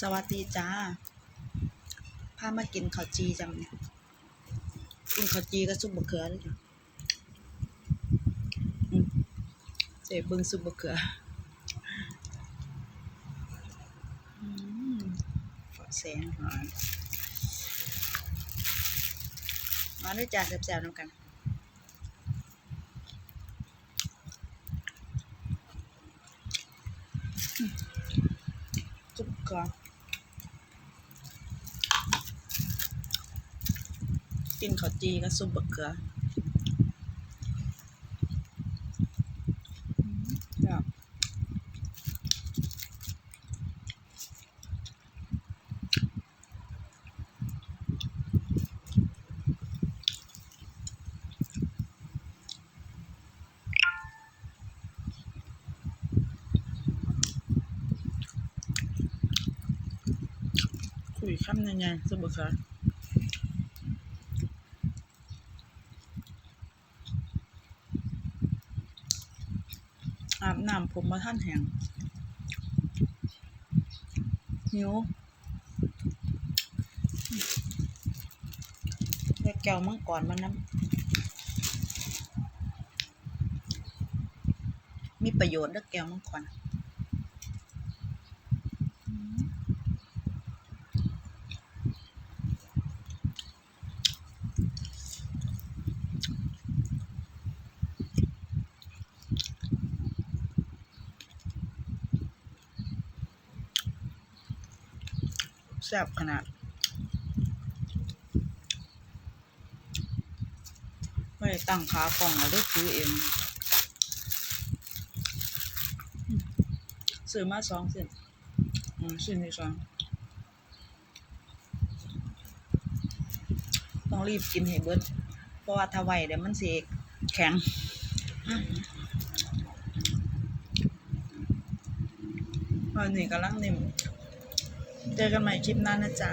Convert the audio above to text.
สวัสดีจ้า พามากินข้าวจีจังเนี่ย กินข้าวจีกับซุปบะเขือเลยจ้ะเจ๊บิ่งซุปบะเขืออืมขอแสงหน่อยมาด้วยจ้าแซ่บๆน้ำกันซุปเกลือ กินข้าวจีกับซุปบะเขืออืมแบบคุยคำยังไงซุปบะเขือ อาบน้ำผมมาท่านแหงหิวเล้วแก้วมังกรมันน้ำมีประโยชน์เด้อแก้วมังกร ซ่บขนาดไม่ได้ตั้งขากล่องเราได้ซื้อเองอืมซื้อมาสองเส้นอืมชิ้นที่สองต้องรีบกินให้เบิดเพราะว่าถ้าไหวเดี๋ยวมันสิแข็งอืมวันนี้กำลังนิ่ม เจอกันใหม่คลิปหน้านะจ๊ะ